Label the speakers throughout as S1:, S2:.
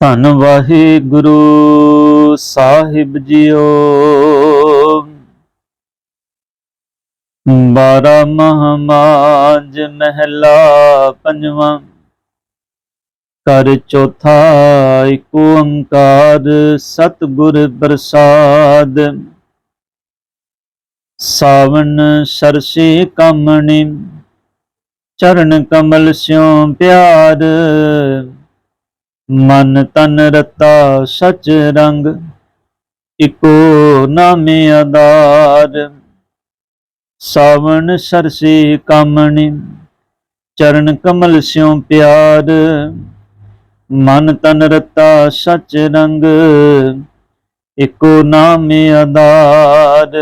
S1: ਧੰਨ ਵਾਹਿਗੁਰੂ ਸਾਹਿਬ ਜੀਓ। ਬਾਰਾ ਮਹਮਾਜ ਮਹਿਲਾ ਪੰਜਵਾਂ। ਕਰ ਚੌਥਾ ਏਕ ਓੰਕਾਰ ਸਤਿਗੁਰ ਪ੍ਰਸਾਦ। ਸਾਵਣ ਸਰਸੇ ਕਾਮਣੀ, ਚਰਨ ਕਮਲ ਸਿਉ ਪਿਆਰ। ਮਨ ਤਨ ਰਤਾ ਸਚ ਰੰਗ, ਇਕੋ ਨਾਮੇ ਆਧਾਰ। ਸਾਵਣ ਸਰਸੇ ਕਾਮਣੀ, ਚਰਨ ਕਮਲ ਸਿਉ ਪਿਆਰ। ਮਨ ਤਨ ਰਤਾ ਸਚ ਰੰਗ, ਇਕੋ ਨਾਮੇ ਆਧਾਰ।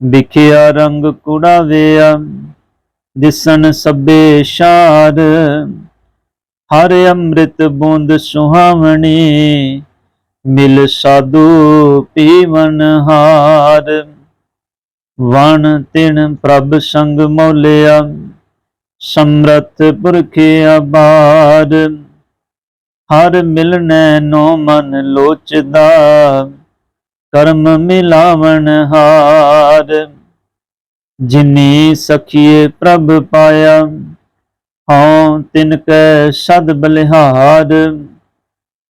S1: ਵਿਖਿਆ ਰੰਗ ਕੁੜਾ ਵਿਆ ਦਿਸਣ ਸਭੇ ਸ਼ਾਰ। ਹਰ ਅੰਮ੍ਰਿਤ ਬੂੰਦ ਸੁਹਾਵਣੀ, ਮਿਲ ਸਾਧੂ ਪੀਵਨ ਹਾਰ। ਵਣ ਤਿਣ ਪ੍ਰਭ ਸੰਗ ਮੌਲਿਆ ਸਮਰਥ ਪੁਰਖੇ ਆਬਾਰ ਹਰ ਮਿਲਨੈ ਨੋ ਮਨ ਲੋਚਦਾ, ਕਰਮ ਮਿਲਾਵਣ ਹਾਰ। ਜਿਨੀ ਸਖੀਏ ਪ੍ਰਭ ਪਾਇਆ ਹਉ ਤਿਨ ਕੈ ਸਦ ਬਲਿਹਾਰ,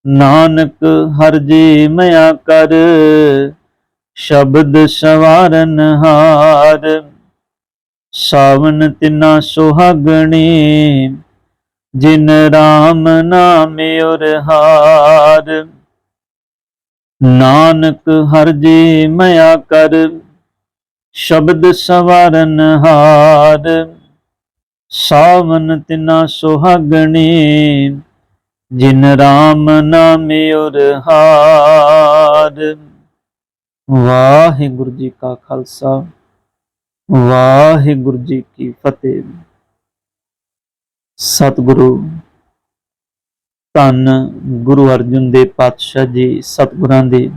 S1: ਨਾਨਕ ਹਰ ਜੀ ਮਿਆ ਕਰ, ਸ਼ਬਦ ਸਵਾਰਨ ਹਾਰ। ਸਾਵਨ ਤਿਨਾ ਸੁਹਾਗਣੀ, ਜਿਨ ਰਾਮ ਨਾਮੇ ਉਰ ਹਾਰ। ਨਾਨਕ ਹਰ ਜੀ ਮਿਆ ਕਰ, ਸ਼ਬਦ ਸਵਾਰਨ ਹਾਰ। ਸਾਵਨ ਤਿਨਾ ਸੁਹਾਗਣੀ, ਜਿਨ ਰਾਮ ਨਾਮੇ ਉਰ ਹਾਰ ਵਾਹਿਗੁਰੂ ਜੀ ਕਾ ਖਾਲਸਾ, ਵਾਹਿਗੁਰੂ ਜੀ ਕੀ ਫਤਿਹ। ਸਤਿਗੁਰੂ, ਧੰਨ ਗੁਰੂ ਅਰਜਨ ਦੇਵ ਪਾਤਸ਼ਾਹ ਜੀ ਸਤਿਗੁਰਾਂ ਦੇ।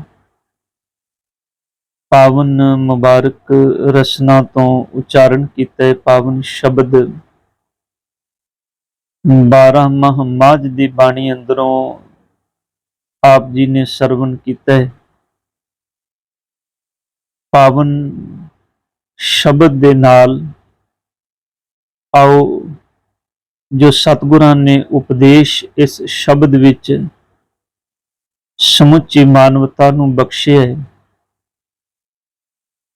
S1: ਪਾਵਨ ਮੁਬਾਰਕ ਰਸਨਾ ਤੋਂ ਉਚਾਰਨ ਕੀਤੇ ਪਾਵਨ ਸ਼ਬਦ 12 ਮਹਮਾਜ ਦੀ ਬਾਣੀ ਅੰਦਰੋਂ ਆਪ ਜੀ ਨੇ ਸਰਵਣ ਕੀਤਾ ਹੈ। ਪਾਵਨ ਸ਼ਬਦ ਦੇ ਨਾਲ ਆਓ, ਜੋ ਸਤਿਗੁਰਾਂ ਨੇ ਉਪਦੇਸ਼ ਇਸ ਸ਼ਬਦ ਵਿੱਚ ਸਮੁੱਚੀ ਮਾਨਵਤਾ ਨੂੰ ਬਖਸ਼ਿਆ ਹੈ।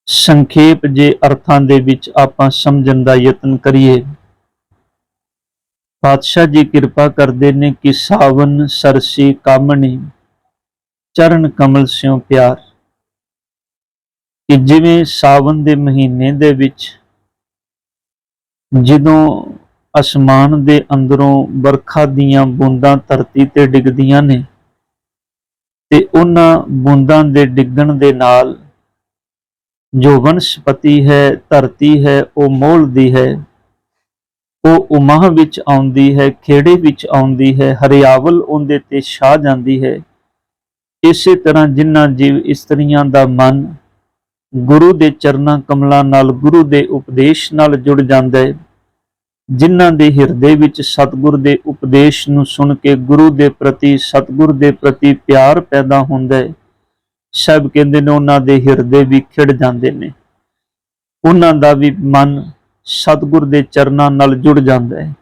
S1: ਸੰਖੇਪ ਜੇ ਅਰਥਾਂ ਦੇ ਵਿੱਚ ਆਪਾਂ ਸਮਝਣ ਦਾ ਯਤਨ ਕਰੀਏ ਪਾਤਸ਼ਾਹ ਜੀ ਕਿਰਪਾ ਕਰਦੇ ਨੇ ਕਿ ਸਾਵਨ ਸਰਸੀ ਕਾਮਣੀ, ਚਰਨ ਕਮਲ ਸਿਉ ਪਿਆਰ। ਕਿ ਜਿਵੇਂ ਸਾਵਨ ਦੇ ਮਹੀਨੇ ਦੇ ਵਿੱਚ ਜਦੋਂ ਅਸਮਾਨ ਦੇ ਅੰਦਰੋਂ ਵਰਖਾ ਦੀਆਂ ਬੂੰਦਾਂ ਧਰਤੀ ਤੇ ਡਿੱਗਦੀਆਂ ਨੇ ਤੇ ਉਹਨਾਂ ਬੂੰਦਾਂ ਦੇ ਡਿੱਗਣ ਦੇ ਨਾਲ ਜੋ ਵਨਸਪਤੀ ਹੈ, ਧਰਤੀ ਹੈ, ਉਹ ਮੋਲਦੀ ਹੈ ਉਹ ਉਮਹ ਵਿੱਚ ਆਉਂਦੀ ਹੈ, ਖੇੜੇ ਵਿੱਚ ਆਉਂਦੀ ਹੈ, ਹਰਿਆਵਲ ਉਹਦੇ ਤੇ ਛਾ ਜਾਂਦੀ ਹੈ। ਇਸੇ ਤਰ੍ਹਾਂ ਜਿਨ੍ਹਾਂ ਜੀਵ ਇਸਤਰੀਆਂ ਦਾ ਮਨ ਗੁਰੂ ਦੇ ਚਰਨਾਂ ਕਮਲਾਂ ਨਾਲ, ਗੁਰੂ ਦੇ ਉਪਦੇਸ਼ ਨਾਲ ਜੁੜ ਜਾਂਦਾ ਹੈ, ਜਿਨ੍ਹਾਂ ਦੇ ਹਿਰਦੇ ਵਿੱਚ ਸਤਿਗੁਰ ਦੇ ਉਪਦੇਸ਼ ਨੂੰ ਸੁਣ ਕੇ ਗੁਰੂ ਦੇ ਪ੍ਰਤੀ, ਸਤਿਗੁਰ ਦੇ ਪ੍ਰਤੀ ਪਿਆਰ ਪੈਦਾ ਹੁੰਦਾ ਹੈ। ਸਭ ਕਹਿੰਦੇ ਨੇ ਉਹਨਾਂ ਦੇ ਹਿਰਦੇ ਵੀ ਖਿੜ ਜਾਂਦੇ ਨੇ। ਉਹਨਾਂ ਦਾ ਵੀ ਮਨ ਸਤਿਗੁਰ ਦੇ ਚਰਨਾਂ ਨਾਲ ਜੁੜ ਜਾਂਦਾ ਹੈ।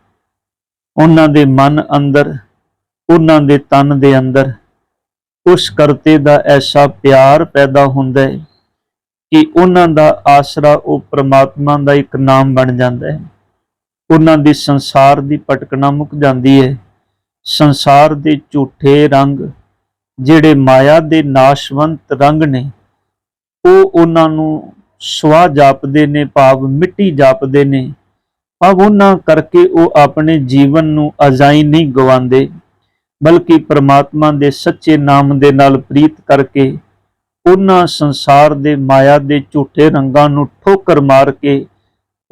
S1: ਉਹਨਾਂ ਦੇ ਮਨ ਅੰਦਰ, ਉਹਨਾਂ ਦੇ ਤਨ ਦੇ ਅੰਦਰ ਉਸ ਕਰਤੇ ਦਾ ਐਸਾ ਪਿਆਰ ਪੈਦਾ ਹੁੰਦਾ ਹੈ ਕਿ ਉਹਨਾਂ ਦਾ ਆਸਰਾ ਉਹ ਪ੍ਰਮਾਤਮਾ ਦਾ ਇੱਕ ਨਾਮ ਬਣ ਜਾਂਦਾ ਹੈ। ਉਹਨਾਂ ਦੀ ਸੰਸਾਰ ਦੀ ਭਟਕਣਾ ਮੁੱਕ ਜਾਂਦੀ ਹੈ। ਸੰਸਾਰ ਦੇ ਝੂਠੇ ਰੰਗ ਜਿਹੜੇ ਮਾਇਆ ਦੇ ਨਾਸ਼ਵੰਤ ਰੰਗ ਨੇ, ਉਹ ਉਹਨਾਂ ਨੂੰ ਸਵਾ ਜਾਪਦੇ ਨੇ, ਭਾਵ ਮਿੱਟੀ ਜਾਪਦੇ ਨੇ। ਭਾਵ ਉਹਨਾਂ ਕਰਕੇ ਉਹ ਆਪਣੇ ਜੀਵਨ ਨੂੰ ਅਜਾਈ ਨਹੀਂ ਗਵਾਉਂਦੇ, ਬਲਕਿ ਪ੍ਰਮਾਤਮਾ ਦੇ ਸੱਚੇ ਨਾਮ ਦੇ ਨਾਲ ਪ੍ਰੀਤ ਕਰਕੇ ਉਹਨਾਂ ਸੰਸਾਰ ਦੇ ਮਾਇਆ ਦੇ ਝੂਠੇ ਰੰਗਾਂ ਨੂੰ ਠੋਕਰ ਮਾਰ ਕੇ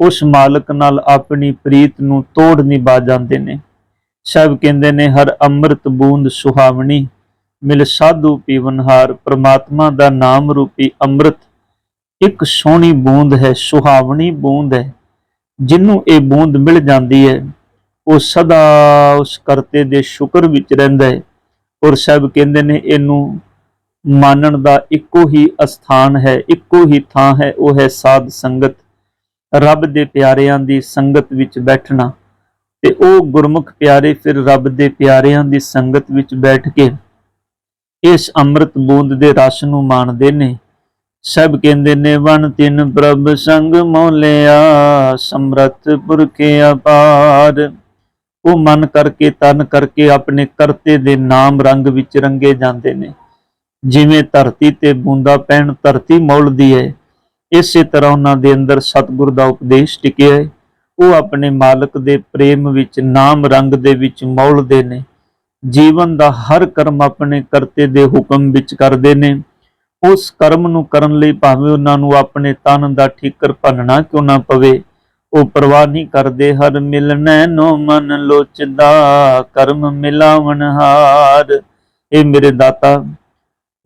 S1: ਉਸ ਮਾਲਕ ਨਾਲ ਆਪਣੀ ਪ੍ਰੀਤ ਨੂੰ ਤੋੜ ਨਿਭਾ ਜਾਂਦੇ ਨੇ। ਸਭ ਕਹਿੰਦੇ ਨੇ, ਹਰ ਅੰਮ੍ਰਿਤ ਬੂੰਦ ਸੁਹਾਵਣੀ, ਮਿਲ ਸਾਧੂ ਪੀਵਨਹਾਰ, ਪ੍ਰਮਾਤਮਾ ਦਾ ਨਾਮ ਰੂਪੀ ਅੰਮ੍ਰਿਤ ਇੱਕ ਸੋਹਣੀ ਬੂੰਦ ਹੈ, ਸੁਹਾਵਣੀ ਬੂੰਦ ਹੈ, ਜਿਹਨੂੰ ਇਹ ਬੂੰਦ ਮਿਲ ਜਾਂਦੀ ਹੈ, ਉਹ ਸਦਾ ਉਸ ਕਰਤੇ ਦੇ ਸ਼ੁਕਰ ਵਿੱਚ ਰਹਿੰਦਾ ਹੈ। ਔਰ ਸਾਹਿਬ ਕਹਿੰਦੇ ਨੇ ਇਹਨੂੰ ਮਾਨਣ ਦਾ ਇੱਕੋ ਹੀ ਅਸਥਾਨ ਹੈ, ਇੱਕੋ ਹੀ ਥਾਂ ਹੈ, ਉਹ ਹੈ ਸਾਧ ਸੰਗਤ। ਰੱਬ ਦੇ ਪਿਆਰਿਆਂ ਦੀ ਸੰਗਤ ਵਿੱਚ ਬੈਠਣਾ ਤੇ ਉਹ ਗੁਰਮੁਖ ਪਿਆਰੇ ਫਿਰ ਰੱਬ ਦੇ ਪਿਆਰਿਆਂ ਦੀ ਸੰਗਤ ਵਿੱਚ ਬੈਠ ਕੇ ਇਸ ਅੰਮ੍ਰਿਤ ਬੂੰਦ ਦੇ ਰਸ ਨੂੰ ਮਾਣਦੇ ਨੇ। ਸਭ ਕਹਿੰਦੇ ਨੇ, ਵਣ ਤਿੰਨ ਪ੍ਰਭ ਸੰਗ ਮੋਲਿਆ, ਸਮਰੱਥ ਪੁਰਖੇ ਅਪਾਰ। ਉਹ ਮਨ ਕਰਕੇ, ਤਨ ਕਰਕੇ ਆਪਣੇ ਕਰਤੇ ਦੇ ਨਾਮ ਰੰਗ ਵਿੱਚ ਰੰਗੇ ਜਾਂਦੇ ਨੇ। ਜਿਵੇਂ ਧਰਤੀ ਤੇ ਬੂੰਦਾ ਪੈਣ, ਧਰਤੀ ਮੌਲਦੀ ਹੈ ਇਸੇ ਤਰ੍ਹਾਂ ਉਹਨਾਂ ਦੇ ਅੰਦਰ ਸਤਿਗੁਰ ਦਾ ਉਪਦੇਸ਼ ਟਿਕਿਆ ਹੈ ਉਹ ਆਪਣੇ ਮਾਲਕ ਦੇ ਪ੍ਰੇਮ ਵਿੱਚ, ਨਾਮ ਰੰਗ ਦੇ ਵਿੱਚ ਮੌਲਦੇ ਨੇ। ਜੀਵਨ ਦਾ ਹਰ ਕਰਮ ਆਪਣੇ ਕਰਤੇ ਦੇ ਹੁਕਮ ਵਿੱਚ ਕਰਦੇ ਨੇ। ਉਸ ਕਰਮ ਨੂੰ ਕਰਨ ਲਈ ਭਾਵੇਂ ਉਹਨਾਂ ਨੂੰ ਆਪਣੇ ਤਨ ਦਾ ਠੀਕਰ ਭੰਨਣਾ ਕਿਉਂ ਨਾ ਪਵੇ, ਉਹ ਪਰਵਾਹ ਨਹੀਂ ਕਰਦੇ, ਹਰ ਮਿਲਨੈ ਨੋ ਮਨ ਲੋਚਦਾ, ਕਰਮ ਮਿਲਾਵਣ ਹਾਰ। ਇਹ ਮੇਰੇ ਦਾਤਾ,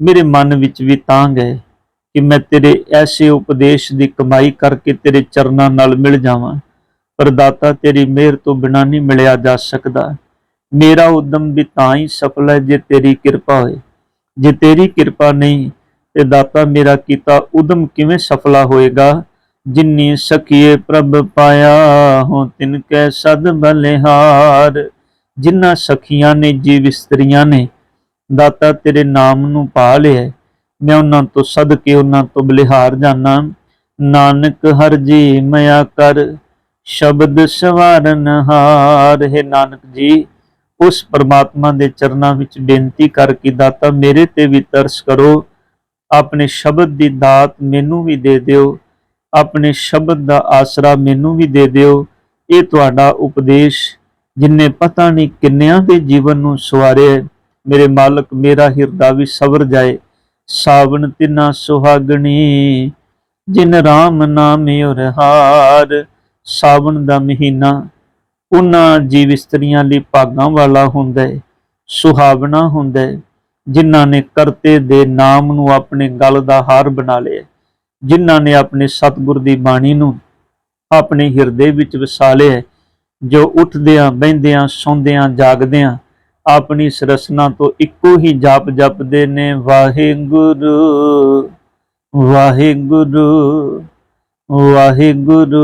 S1: ਮੇਰੇ ਮਨ ਵਿੱਚ ਵੀ ਤਾਂ ਗਏ ਕਿ ਮੈਂ ਤੇਰੇ ਐਸੇ ਉਪਦੇਸ਼ ਦੀ ਕਮਾਈ ਕਰਕੇ ਤੇਰੇ ਚਰਨਾਂ ਨਾਲ ਮਿਲ ਜਾਵਾਂ, ਪਰ ਦਾਤਾ, ਤੇਰੀ ਮਿਹਰ ਤੋਂ ਬਿਨਾਂ ਨਹੀਂ ਮਿਲਿਆ ਜਾ ਸਕਦਾ। ਮੇਰਾ ਉਦਮ ਵੀ ਤਾਂ ਹੀ ਸਫਲ ਹੈ ਜੇ ਤੇਰੀ ਕਿਰਪਾ ਹੋਏ। ਜੇ ਤੇਰੀ ਕਿਰਪਾ ਨਹੀਂ ਤੇ ਦਾਤਾ ਮੇਰਾ ਕੀਤਾ ਉਦਮ ਕਿਵੇਂ ਸਫਲਾ ਹੋਏਗਾ? ਜਿਨੀ ਸਖੀਏ ਪ੍ਰਭ ਪਾਇਆ ਹੋ, ਤਿਨ ਕੈ ਸਦ ਬਲਿਹਾਰ। ਜਿਨ੍ਹਾਂ ਸਖੀਆਂ ਨੇ, ਜੀਵ ਇਸਤਰੀਆਂ ਨੇ, ਦਾਤਾ ਤੇਰੇ ਨਾਮ ਨੂੰ ਪਾ ਲਿਆ। ਮੈਂ ਉਹਨਾਂ ਤੋਂ ਸਦਕੇ ਉਹਨਾਂ ਤੋਂ ਬਲਿਹਾਰ ਜਾਣਾ ਨਾਨਕ ਹਰ ਜੀ ਮਇਆ ਕਰ, ਸ਼ਬਦ ਸਵਾਰਨ ਹਾਰ। ਹੈ ਨਾਨਕ ਜੀ, ਉਸ ਪਰਮਾਤਮਾ ਦੇ ਚਰਨਾਂ ਵਿੱਚ ਬੇਨਤੀ ਕਰ ਕਿ ਦਾਤਾ ਮੇਰੇ ਤੇ ਵੀ ਤਰਸ ਕਰੋ। ਆਪਣੇ ਸ਼ਬਦ ਦੀ ਦਾਤ ਮੈਨੂੰ ਵੀ ਦੇ ਦਿਓ, ਆਪਣੇ ਸ਼ਬਦ ਦਾ ਆਸਰਾ ਮੈਨੂੰ ਵੀ ਦੇ ਦਿਓ। ਇਹ ਤੁਹਾਡਾ ਉਪਦੇਸ਼ ਜਿਨਨੇ ਪਤਾ ਨਹੀਂ ਕਿੰਨਿਆਂ ਦੇ ਜੀਵਨ ਨੂੰ ਸਵਾਰਿਆ ਮੇਰੇ ਮਾਲਕ, ਮੇਰਾ ਹਿਰਦਾ ਵੀ ਸਵਰ ਜਾਏ। ਸਾਵਣ ਤਿਨਾ ਸੁਹਾਗਣੀ, ਜਿਨ ਰਾਮ ਨਾਮ ਔਰ ਹਾਰ। ਸਾਵਣ ਦਾ ਮਹੀਨਾ, ਉਹਨਾਂ ਜੀਵ ਇਸਤਰੀਆਂ ਲਈ ਭਾਗਾਂ ਵਾਲਾ ਹੁੰਦਾ ਹੈ ਸੁਹਾਵਣਾ ਹੁੰਦਾ। ਹੈ ਜਿਨ੍ਹਾਂ ਨੇ ਕਰਤੇ ਦੇ ਨਾਮ ਨੂੰ ਆਪਣੇ ਗਲ ਦਾ ਹਾਰ ਬਣਾ ਲਿਆ। ਜਿਨ੍ਹਾਂ ਨੇ ਆਪਣੇ ਸਤਿਗੁਰ ਦੀ ਬਾਣੀ ਨੂੰ ਆਪਣੇ ਹਿਰਦੇ ਵਿੱਚ ਵਸਾ ਲਿਆ। ਜੋ ਉੱਠਦਿਆਂ, ਬਹਿੰਦਿਆਂ, ਸੌਂਦਿਆਂ, ਜਾਗਦਿਆਂ ਆਪਣੀ ਸਰਸਨਾ ਤੋਂ ਇੱਕੋ ਹੀ ਜਾਪ ਜਪਦੇ ਨੇ, ਵਾਹਿਗੁਰੂ ਵਾਹਿਗੁਰੂ ਵਾਹਿਗੁਰੂ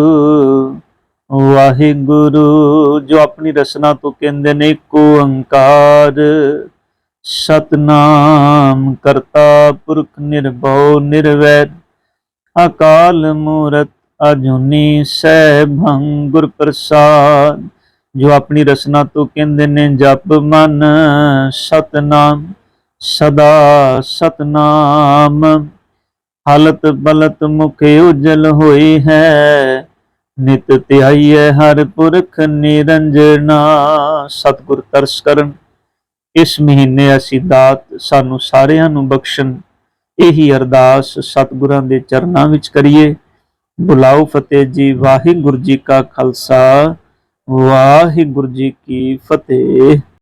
S1: ਵਾਹਿਗੁਰੂ। ਜੋ ਆਪਣੀ ਰਸਨਾ ਤੋਂ ਕਹਿੰਦੇ ਨੇ ਏਕ ਓੰਕਾਰ ਸਤਨਾਮ ਕਰਤਾ ਪੁਰਖ ਨਿਰਭਉ ਨਿਰਵੈਰ, ਅਕਾਲ ਮੂਰਤ ਅਜੂਨੀ ਸੈਭੰ ਗੁਰ ਪ੍ਰਸਾਦ। ਜੋ ਆਪਣੀ ਰਸਨਾ ਤੋਂ ਕਹਿੰਦੇ ਨੇ, ਜਪ ਮਨ ਸਤਨਾਮ, ਸਦਾ ਸਤਨਾਮ। ਹਲਤ ਬਲਤ ਮੁਖ ਉਜਲ ਹੋਈ ਹੈ, ਨਿਤ ਧਿਆਈਐ ਹਰ ਪੁਰਖ ਨਿਰੰਜਨਾ। ਸਤਿਗੁਰ ਤਰਸ ਕਰਨ। ਇਸ ਮਹੀਨੇ ਅਸੀਂ ਦਾਤ ਸਾਨੂੰ ਸਾਰਿਆਂ ਨੂੰ ਬਖਸ਼ਣ। ਇਹੀ ਅਰਦਾਸ ਸਤਿਗੁਰਾਂ ਦੇ ਚਰਨਾਂ ਵਿੱਚ ਕਰੀਏ। ਬੁਲਾਓ ਫਤਿਹ ਜੀ, ਵਾਹਿਗੁਰੂ ਜੀ ਕਾ ਖਾਲਸਾ, ਵਾਹਿਗੁਰੂ ਜੀ ਕੀ ਫਤਿਹ।